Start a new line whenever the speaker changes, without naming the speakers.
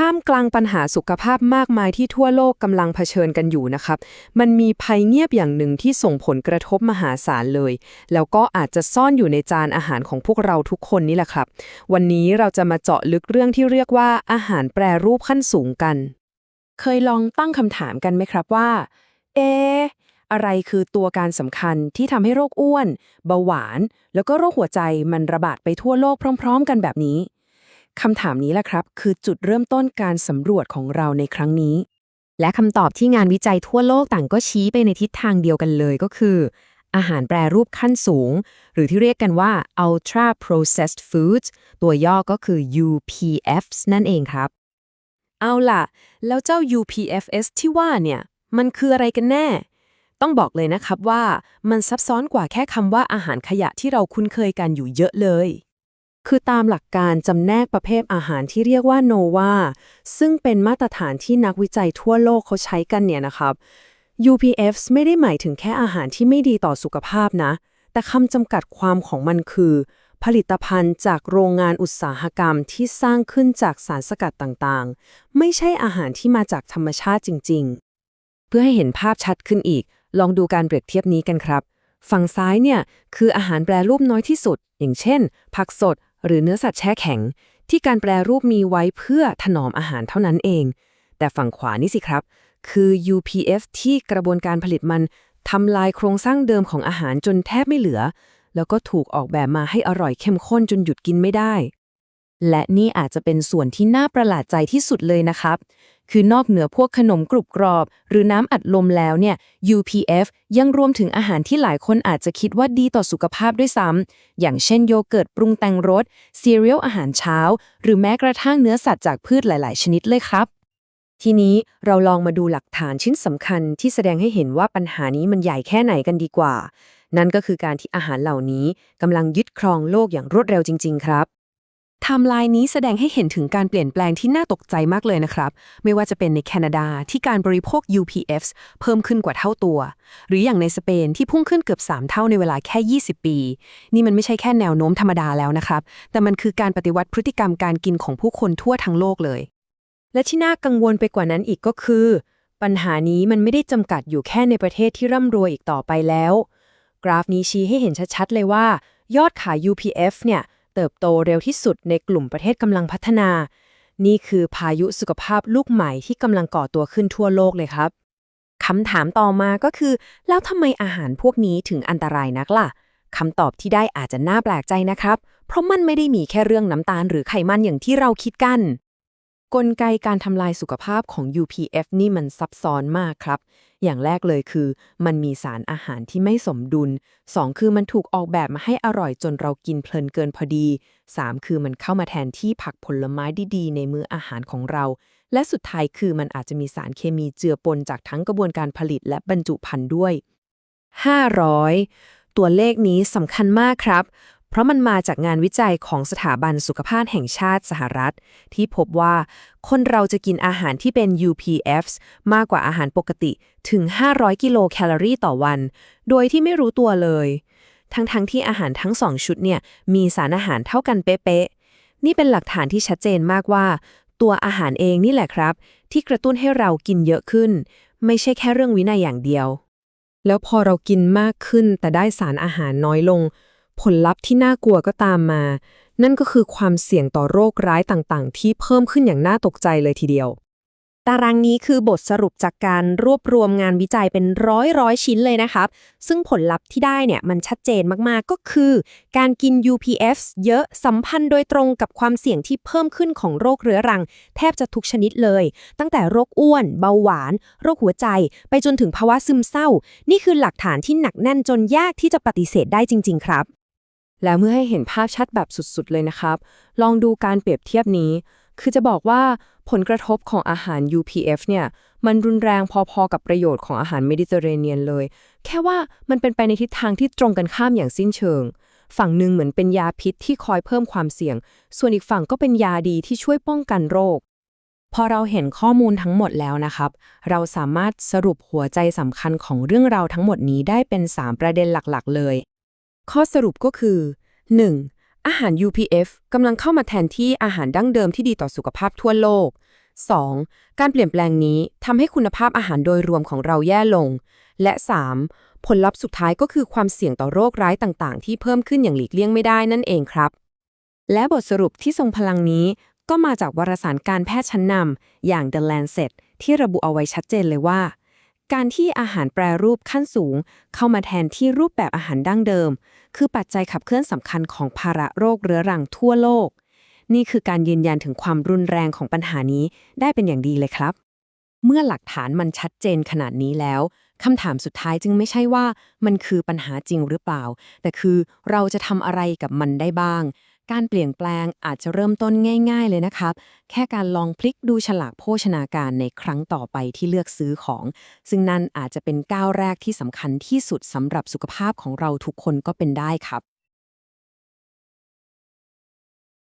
ท่ามกลางปัญหาสุขภาพมากมายที่ทั่วโลกกำลังเผชิญกันอยู่นะครับ มันมีภัยเงียบอย่างหนึ่งที่ส่งผลกระทบมหาศาลเลย แล้วก็อาจจะซ่อนอยู่ในจานอาหารของพวกเราทุกคนนี่แหละครับ วันนี้เราจะมาเจาะลึกเรื่องที่เรียกว่าอาหารแปรรูปขั้นสูงกัน เคยลองตั้งคำถามกันไหมครับว่า เออะไรคือตัวการสำคัญที่ทำให้โรคอ้วน เบาหวาน แล้วก็โรคหัวใจมันระบาดไปทั่วโลกพร้อม ๆ กันแบบนี้ คำถามนี้แหละครับ คือจุดเริ่มต้นการสำรวจของเราในครั้งนี้
และคำตอบที่งานวิจัยทั่วโลกต่างก็ชี้ไปในทิศทางเดียวกันเลยก็คือ อาหารแปรรูปขั้นสูง หรือที่เรียกกันว่า ultra processed foods ตัวย่อก็คือ UPFs นั่นเองครับ
เอาล่ะ แล้วเจ้า UPFS ที่ว่าเนี่ย มันคืออะไรกันแน่ ต้องบอกเลยนะครับว่ามันซับซ้อนกว่าแค่คำว่าอาหารขยะที่เราคุ้นเคยกันอยู่เยอะเลย คือตามหลักการจำแนกประเภทอาหารที่เรียกว่า NOVA ซึ่งเป็นมาตรฐานที่นักวิจัยทั่วโลกเขาใช้กันเนี่ยนะครับ UPFs ไม่ได้หมายถึงแค่อาหารที่ไม่ดีต่อสุขภาพนะ แต่คำจำกัดความของมันคือ ผลิตภัณฑ์จากโรงงานอุตสาหกรรมที่สร้างขึ้นจากสารสกัดต่างๆ ไม่ใช่อาหารที่มาจากธรรมชาติจริง ๆ เพื่อให้เห็นภาพชัดขึ้นอีก ลองดูการเปรียบเทียบนี้กันครับ ฝั่งซ้ายเนี่ยคืออาหารแปรรูปน้อยที่สุด อย่างเช่น ผักสด หรือเนื้อสัตว์แช่แข็ง ที่การแปรรูปมีไว้เพื่อถนอมอาหารเท่านั้นเอง แต่ฝั่งขวานี่สิครับ คือ UPF ที่กระบวนการผลิตมันทำลายโครงสร้างเดิมของอาหารจนแทบไม่เหลือ แล้วก็ถูกออกแบบมาให้อร่อยเข้มข้นจนหยุดกินไม่ได้
และนี่อาจจะเป็นส่วนที่น่าประหลาดใจที่สุดเลยนะครับ คือนอกเหนือพวกขนมกรุบกรอบ หรือน้ำอัดลมแล้วเนี่ย UPF ยังรวมถึงอาหารที่หลายคนอาจจะคิดว่าดีต่อสุขภาพด้วยซ้ำ อย่างเช่นโยเกิร์ตปรุงแต่งรสซีเรียลอาหารเช้า หรือแม้กระทั่งเนื้อสัตว์จากพืชหลาย ๆ ชนิดเลยครับ
ทีนี้เราลองมาดูหลักฐานชิ้นสำคัญที่แสดงให้เห็นว่าปัญหานี้มันใหญ่แค่ไหนกันดีกว่า นั่นก็คือการที่อาหารเหล่านี้กำลังยึดครองโลกอย่างรวดเร็วจริง ๆ ครับ ไทม์ไลน์นี้แสดงให้เห็นถึงการเปลี่ยนแปลงที่น่าตกใจมากเลยนะครับ ไม่ว่าจะเป็นในแคนาดาที่การบริโภค UPFs เพิ่มขึ้นกว่าเท่าตัว หรืออย่างในสเปนที่พุ่งขึ้นเกือบ 3 เท่าในเวลาแค่ 20 ปี นี่มันไม่ใช่แค่แนวโน้มธรรมดาแล้วนะครับ แต่มันคือการปฏิวัติพฤติกรรมการกินของผู้คนทั่วทั้งโลกเลย และที่น่ากังวลไปกว่านั้นอีกก็คือ ปัญหานี้มันไม่ได้จำกัดอยู่แค่ในประเทศที่ร่ำรวยอีกต่อไปแล้ว กราฟนี้ชี้ให้เห็นชัดๆเลยว่า ยอดขาย UPF เนี่ย เติบโตเร็วที่สุดในกลุ่มประเทศกำลังพัฒนา นี่คือพายุสุขภาพลูกใหม่ที่กำลังก่อตัวขึ้นทั่วโลกเลยครับคำถามต่อมาก็คือ แล้วทำไมอาหารพวกนี้ถึงอันตรายนักล่ะคำตอบที่ได้อาจจะน่าแปลกใจนะครับ เพราะมันไม่ได้มีแค่เรื่องน้ำตาลหรือไขมันอย่างที่เราคิดกัน กลไกการทำลายสุขภาพของ UPF นี่มันซับซ้อนมากครับ อย่างแรกเลยคือ มันมีสารอาหารที่ไม่สมดุล 2 คือมันถูกออกแบบมาให้อร่อยจนเรากินเพลินเกินพอดี 3 คือมันเข้ามาแทนที่ผักผลไม้ดีๆ ในมื้ออาหารของเรา และสุดท้ายคือมันอาจจะมีสารเคมีเจือปนจากทั้งกระบวนการผลิตและบรรจุภัณฑ์ด้วย 500 ตัวเลขนี้สำคัญมากครับ เพราะมันมาจากงานวิจัยของสถาบันสุขภาพแห่งชาติสหรัฐ ที่พบว่าคนเราจะกินอาหารที่เป็น UPFs มากกว่าอาหารปกติถึง 500 กิโลแคลอรี่ต่อวัน โดยที่ไม่รู้ตัวเลย ทั้งๆทที่อาหารทั้งสองชุดเนี่ยมีสารอาหารเท่ากันเป๊ะๆ นี่เป็นหลักฐานที่ชัดเจนมากว่า ตัวอาหารเองนี่แหละครับ ที่กระตุ้นให้เรากินเยอะขึ้น ไม่ใช่แค่เรื่องวินัยอย่างเดียวแล้วพอเรากินมากขึ้นแต่ได้สารอาหารน้อยลง ผลลัพธ์ที่น่ากลัวก็ตามมา นั่นก็คือความเสี่ยงต่อโรคร้ายต่างๆ ที่เพิ่มขึ้นอย่างน่าตกใจเลยทีเดียว
ตารางนี้คือบทสรุปจากการรวบรวมงานวิจัยเป็นร้อยร้อยชิ้นเลยนะครับ ซึ่งผลลัพธ์ที่ได้เนี่ยมันชัดเจนมากๆ ก็คือ การกิน UPF เยอะสัมพันธ์โดยตรงกับความเสี่ยงที่เพิ่มขึ้นของโรคเรื้อรัง แทบจะทุกชนิดเลย ตั้งแต่โรคอ้วน เบาหวาน โรคหัวใจ ไปจนถึงภาวะซึมเศร้า นี่คือหลักฐานที่หนักแน่นจนยากที่จะปฏิเสธได้จริง ๆ ครับ
แล้วเมื่อให้เห็นภาพชัดแบบสุดๆ เลยนะครับ ลองดูการเปรียบเทียบนี้ คือจะบอกว่าผลกระทบของอาหาร UPF เนี่ย มันรุนแรงพอๆ กับประโยชน์ของอาหารเมดิเตอร์เรเนียนเลย แค่ว่ามันเป็นไปในทิศทางที่ตรงกันข้ามอย่างสิ้นเชิง ฝั่งหนึ่งเหมือนเป็นยาพิษที่คอยเพิ่มความเสี่ยง ส่วนอีกฝั่งก็เป็นยาดีที่ช่วยป้องกันโรค พอเราเห็นข้อมูลทั้งหมดแล้วนะครับ เราสามารถสรุปหัวใจสำคัญของเรื่องราวทั้งหมดนี้ได้เป็น 3 ประเด็นหลักๆ เลย ข้อสรุปก็คือ 1. อาหาร UPF กำลังเข้ามาแทนที่อาหารดั้งเดิมที่ดีต่อสุขภาพทั่วโลก 2. การเปลี่ยนแปลงนี้ทำให้คุณภาพอาหารโดยรวมของเราแย่ลง และ 3. ผลลัพธ์สุดท้ายก็คือความเสี่ยงต่อโรคร้ายต่างๆ ที่เพิ่มขึ้นอย่างหลีกเลี่ยงไม่ได้นั่นเองครับ
และบทสรุปที่ทรงพลังนี้ก็มาจากวารสารการแพทย์ชั้นนำอย่าง The Lancet ที่ระบุเอาไว้ชัดเจนเลยว่า การที่อาหารแปรรูปขั้นสูง เข้ามาแทนที่รูปแบบอาหารดั้งเดิม คือปัจจัยขับเคลื่อนสำคัญของภาระโรคเรื้อรังทั่วโลก นี่คือการยืนยันถึงความรุนแรงของปัญหานี้ได้เป็นอย่างดีเลยครับ เมื่อหลักฐานมันชัดเจนขนาดนี้แล้วคำถามสุดท้ายจึงไม่ใช่ว่ามันคือปัญหาจริงหรือเปล่า แต่คือเราจะทำอะไรกับมันได้บ้าง การเปลี่ยนแปลงอาจจะเริ่มต้นง่าย ๆ เลยนะครับ แค่การลองพลิกดูฉลากโภชนาการในครั้งต่อไปที่เลือกซื้อของ ซึ่งนั่นอาจจะเป็นก้าวแรกที่สำคัญที่สุดสำหรับสุขภาพของเราทุกคนก็เป็นได้ครับ